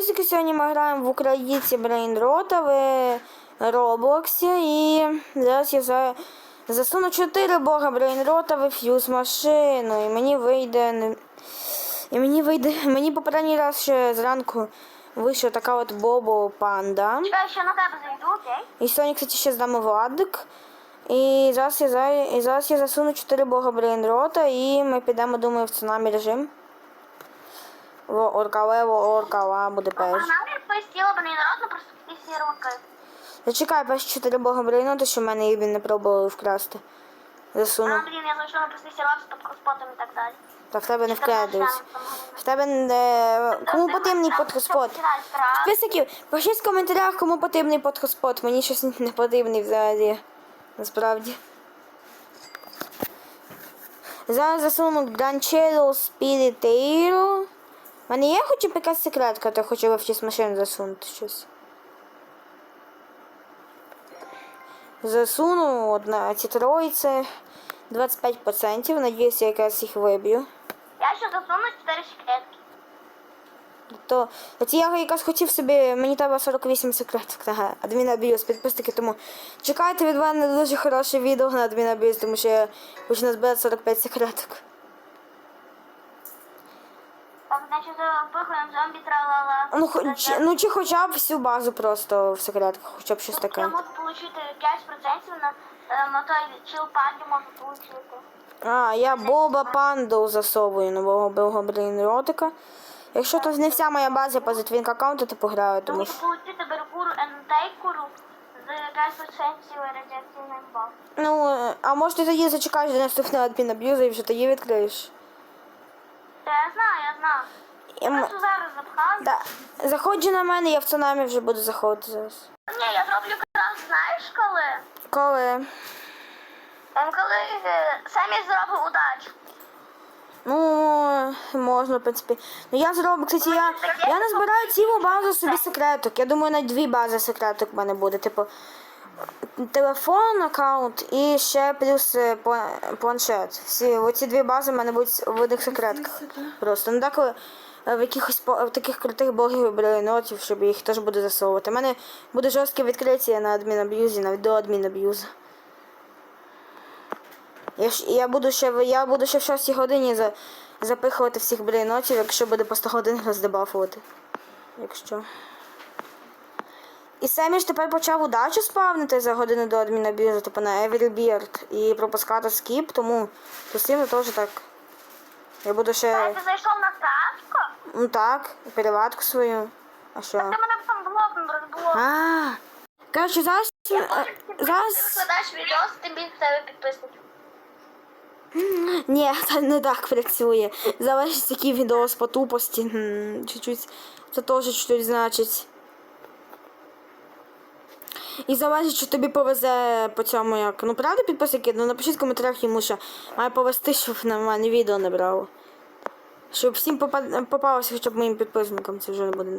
Сьогодні ми граємо в українці Брейнрота в Роблоксі і зараз я за... засуну 4 бога Брейнрота в фьюз машину і мені вийде і мені вийде мені попередній раз ще зранку вийшла така от Бобо панда. Чекай, ще на тебе зайду, окей? І сьогодні, кстати, ще з нами Владик. І зараз я, за... і зараз я засуну 4 бога Брейнрота і ми підемо, думаю, в цунамі режим. Во Оркалево, Оркала буде перший. Погнали, поїстіла б не народно, просто всі руки. Зачекай, перші чотири бога брейноти, що в мене їх не пробували вкрасти. Засуну. А, блін, я зайшла на простий сірок з подкоспотом і так далі. Та в тебе не там В тебе не... Кому потрібний мене подкоспот? Підписників, пишіть в коментарях, кому потрібний подкоспот. Мені щось не потрібний взагалі. Насправді. Зараз засуну Гранчело Спірітейро. У мене є хоч якась секретка, то хочу в машину засунути щось. Засуну одна ці троїці 25%. Надіюсь, я якраз їх виб'ю. Я ще засуну 4 секретки. То от я якраз хотів собі, мені треба 48 секретів на адмінаб'юз підписники, тому чекайте від мене дуже хороше відео на адмінаб'юз, тому що я хочу назбирати 45 секреток. Так, значить, вбихаємо зомбі тралала. Ну, хоч, ну чи хоча б всю базу просто в секретках, хоча б щось таке. Я можу отримати 5% на, е, на той чил паді можу отримати. А, я Боба Панду засовую нового Бога Брейнротика. Якщо то не вся моя база по твінк аккаунту, то пограю, тому Можу що. отримати беркуру ентейкуру з 5% радіаційним бал. Ну, е, а може ти тоді зачекаєш до наступного адмінаб'юзу і вже тоді відкриєш. Та я знаю, знаю. Я м- зараз запхаю. Да. Заходжу на мене, я в цунамі вже буду заходити зараз. Ні, я зроблю крас, знаєш коли? Коли? Ем, Коли е, самі зробив удачу. Ну, можна, в принципі. Ну я зроблю, кстати, я, я назбираю цілу базу собі секреток. Я думаю, навіть дві бази секреток в мене буде. Типу, телефон, аккаунт і ще плюс е, планшет. Всі оці дві бази в мене будуть в одних секретках. Просто. Ну деколи е, в якихось в таких крутих блогів нотів, щоб їх теж буду засовувати. У мене буде жорстке відкриття на адмінаб'юзі, навіть до адмінаб'юзу. Я, я буду ще в- я буду ще в 6 годині за, запихувати всіх блінотів, якщо буде по 100 годин роздебафувати. Якщо. І Семіш тепер почав удачу спавнити за годину до адмінаб'юзу, типу на Beard і пропускати скіп, тому постійно теж так. Я буду Та ти зайшов на катку? Ну так, переватку свою. А що? Ти мене там блоком розблок. А. Коротше, зараз. е, Ти Зараз. викладаєш відео, більше в тебе підписників. Ні, це не так працює. Залежить, який відос по тупості. Чуть-чуть. Це теж чуть значить. І залежить, що тобі повезе по цьому як. Ну правда підписники? Ну напишіть в коментарях йому, що має повезти, щоб нормальне відео не брало. Щоб всім попа- попалося хоча б моїм підписникам, це вже не буде.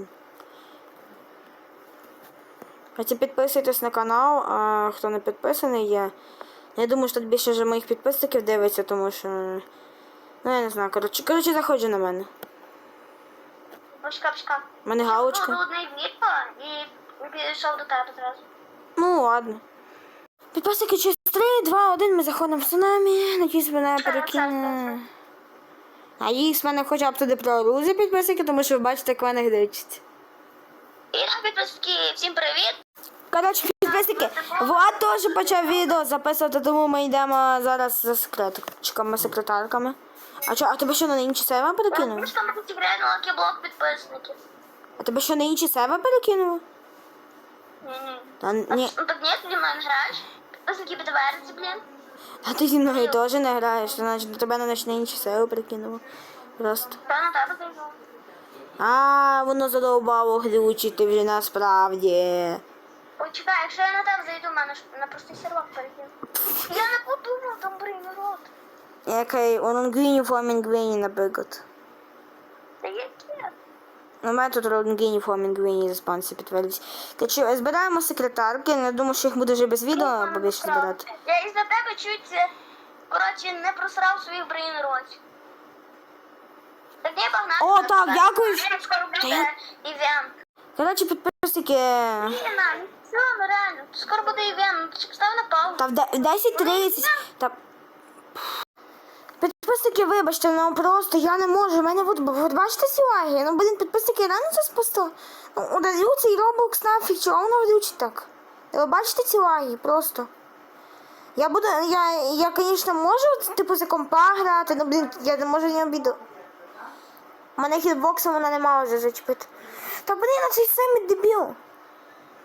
Хоча підписуйтесь на канал, а хто не підписаний є. Я думаю, що тут більше вже моїх підписників дивиться, тому що. Ну, я не знаю. Коротше, коротше заходжу на мене. Почка, почка. У мене галочка. Було одне відео і підійшов до тебе зразу. Ну, ладно. Підписники через 3, 2, 1, ми заходимо в цунамі. Надіюсь, мене перекине. А їх з мене хоча б туди прорузі підписники, тому що ви бачите, як мене гличить. І на підписки всім привіт. Коротше, підписники, Влад теж почав відео записувати, тому ми йдемо зараз за секретчиками, секретарками. А що, а тебе що на інші сервер перекинули? Тут граємо на підписників. А тебе що на інші сервер перекинули? Та ні. Ну так ні, ти зі мною не граєш. Підписники підтвердяться, блін. А ти зі мною теж не граєш, значить до тебе на на інші сервер перекинуло. Просто. Та на тебе зайду. А, воно задовбало глючити вже насправді. Ой, чекай, якщо я на тебе зайду, в мене ж на простий сервак перекину. Я не подумав, там блін, народ. Який Оронгіні Фламінгвіні, наприклад. У мене тут Оронгіні Фламінгвіні за спансі підтвердить. Короче, збираємо секретарки, я думаю, що їх буде вже без відео побільше збирати. Я із-за тебе чуть, е, коротше, не просрав свій брейн році. Ні, погнали. О, так, дякую. Скоро буде івент. Коротше, підписники. Ні, на, все, ну реально. Скоро буде івент. Став на паузу. Та в 10.30. Та... Підписники, вибачте, ну просто я не можу. У мене от, от бачите ці? Ну, блін, підписники реально це спасто. Ну, удалю цей робокс нафіг, чого воно глючить так? Ви бачите ці лаги? Просто. Я буду, я, я, звісно, можу, типу, за компа грати, ну, блін, я не можу не обіду. У мене хітбоксом вона не мала вже зачепити. Та, блін, а цей самий дебіл.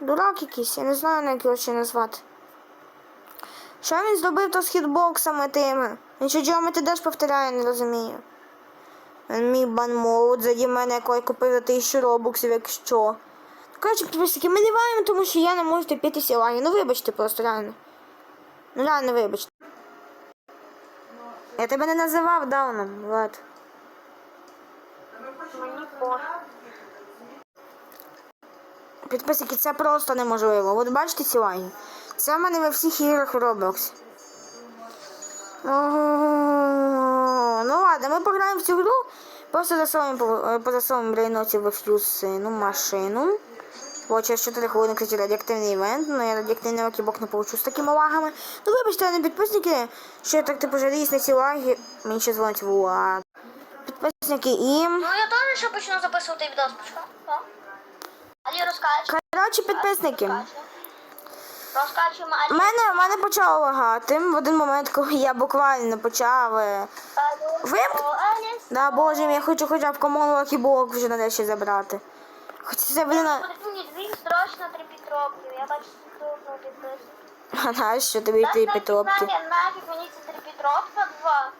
Дурак якийсь, я не знаю, як його ще назвати. Що він зробив то з хітбоксами тими? Що Geometry Dash повторяє, не розумію. Мій банмоут заді мене, який купив за тисячу робоксів, якщо. Ну, Коротше, підписники, ми ліваємо, тому що я не можу терпітися лаги. Ну вибачте просто, реально. Ну реально вибачте. Я тебе не називав дауном, Влад. Підписники, це просто неможливо. От бачите ці лаги? Це в мене во всіх іграх в Roblox. Ну ладно, ми пограємо в цю гру. Просто засовуємо по засовуємо в флюсину машину. Бо через 4 хвилини, кстати, радіоактивний івент, ну я радіоактивний окібок не получу з такими лагами. Ну вибачте, не підписники, що я так типу жаліюсь на ці лаги. Мені ще дзвонить Влад. Підписники і... Ну я теж ще почну записувати відео спочатку. Так. Алі розкачуємо. Коротше, підписники. Розкачуємо У мене, мене почало лагати в один момент, коли я буквально почав. е, Вим- Да, боже мій, я хочу хоча б комон лакіблок вже нарешті забрати. Хоч це Буде мені дві строчно три підробки. Я бачу, що підписую. а нащо тобі ті пітропки? Нафіг мені ці три підробка два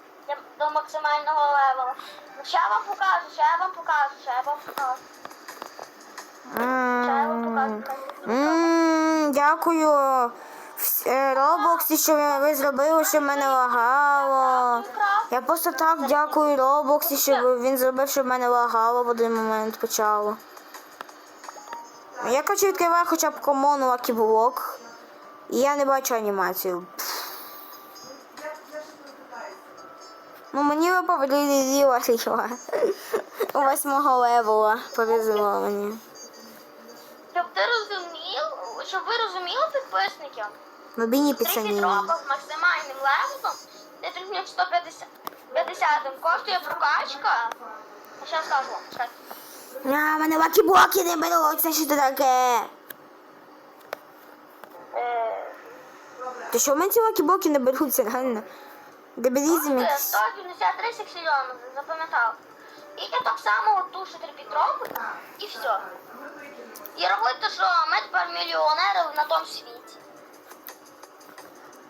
до максимального левела. Ну, ще я вам покажу, ще я вам покажу, ще я вам покажу. Дякую. Вс- е, що ви, зробили, що мене лагало. Я просто так дякую Роблоксі, що він зробив, щоб в мене лагало в один момент почало. Я хочу відкриваю хоча б комон лакіблок. І я не бачу анімацію. Ну мені випав Лілі Ріва. Восьмого левела. Повезло мені. Підписники, Мобільні три піцані. з максимальним левелом, де тут 150 коштує прокачка. А ще скажу вам, чекайте. А, мене лакіблоки не беруть, це що це таке? Е, Ти що в мене ці лакіблоки не беруться, реально? Дебілізм якийсь. 173 сексільйони, запам'ятав. Я так само от ту, що три підробки, і все. І робити, що ми тепер мільйонери на тому світі.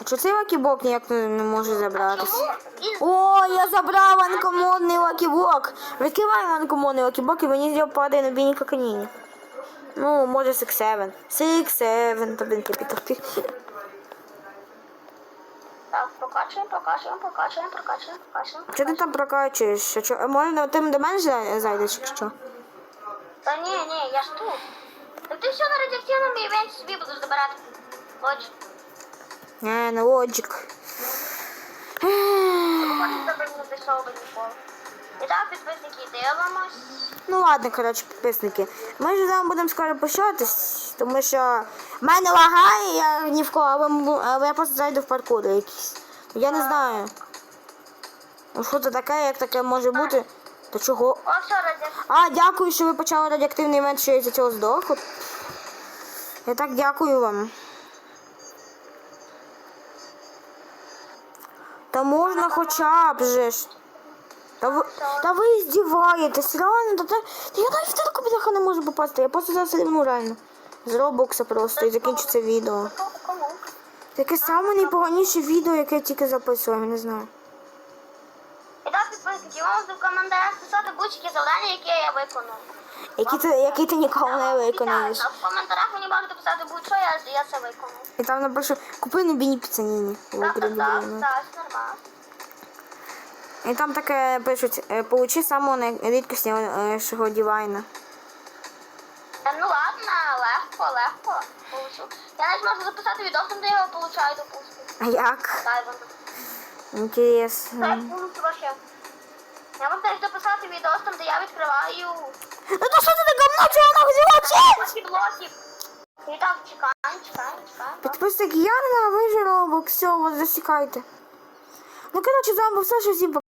А чого цей лакіблок ніяк не, не може забратися? О, я забрав анкомодний лакіблок. Відкриваємо анкомодний лакіблок і мені з нього падає на бійні каніні. Ну, може 6-7. 6-7, то блін капітопі. Прокачуємо, прокачуємо, прокачуємо, прокачуємо, прокачуємо. Що ти там прокачуєш? Що, може ти до мене зайдеш, чи що? Та ні, ні, я ж тут. Так ти все на радіоактивному івенті собі будеш забирати. Не, не лоджик. походу тебе не би ніколи. І так, підписники, дивимось. Ну ладно, коротше, підписники. Ми ж з вами будемо скоро прощатись, тому що в мене лагає, я ні в кого, але я просто зайду в паркур якийсь. Я не знаю. Ну що це таке, як таке може бути? То чого? О, все. А, дякую, що ви почали радіоактивний івент, що я за цього здох. От. Я так дякую вам. Та можна хоча б же ж. Та ви, та ви здіваєтесь, реально, та, та, та я навіть в таку бляха не можу попасти. Я просто зараз рівну реально. З робокса просто і закінчу це відео. Таке саме найпоганіше відео, яке я тільки записував, я не знаю. І так, підписники, вам в коментарях писати будь-які завдання, які я виконую. Які ти, які ти ніколи не виконаєш. В коментарях мені можете писати будь-що, я, я це виконую. І там напишу, купи нубіні піцаніні. Так, так, так, так, нормально. І там таке пишуть, е, получи самого найрідкіснішого дівайна. Е, Ну ладно, легко, легко. Получу. Я навіть можу записати відос, де я його получаю, допустим. А як? Дай вам. Інтересно. Я можу навіть дописати відео, там, де я відкриваю Ну то що ти таке говно, чого вона взяла блоки блоків. І так, чекаємо, чекаємо, чекаємо. Підписник я ненавижу робок, все, засікайте. Ну коротше, з вами був що всім пока.